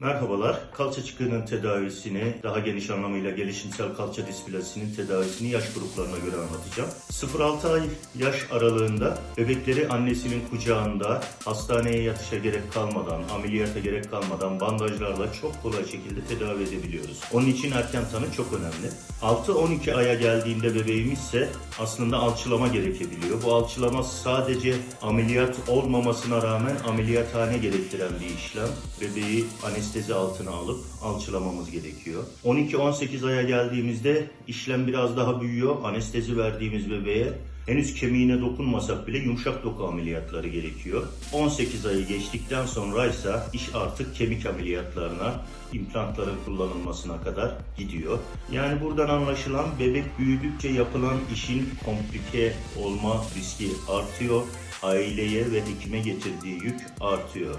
Merhabalar. Kalça çıkığının tedavisini, daha geniş anlamıyla gelişimsel kalça displasinin tedavisini yaş gruplarına göre anlatacağım. 0-6 ay yaş aralığında bebekleri annesinin kucağında hastaneye yatışa gerek kalmadan, ameliyata gerek kalmadan bandajlarla çok kolay şekilde tedavi edebiliyoruz. Onun için erken tanı çok önemli. 6-12 aya geldiğinde bebeğimizse aslında alçılama gerekebiliyor. Bu alçılama sadece ameliyat olmamasına rağmen ameliyathane gerektiren bir işlem. Bebeği anestezi altına alıp alçılamamız gerekiyor. 12-18 aya geldiğimizde işlem biraz daha büyüyor. Anestezi verdiğimiz bebeğe henüz kemiğine dokunmasak bile yumuşak doku ameliyatları gerekiyor. 18 ayı geçtikten sonra ise iş artık kemik ameliyatlarına, implantların kullanılmasına kadar gidiyor. Yani buradan anlaşılan bebek büyüdükçe yapılan işin komplike olma riski artıyor. Aileye ve hekime getirdiği yük artıyor.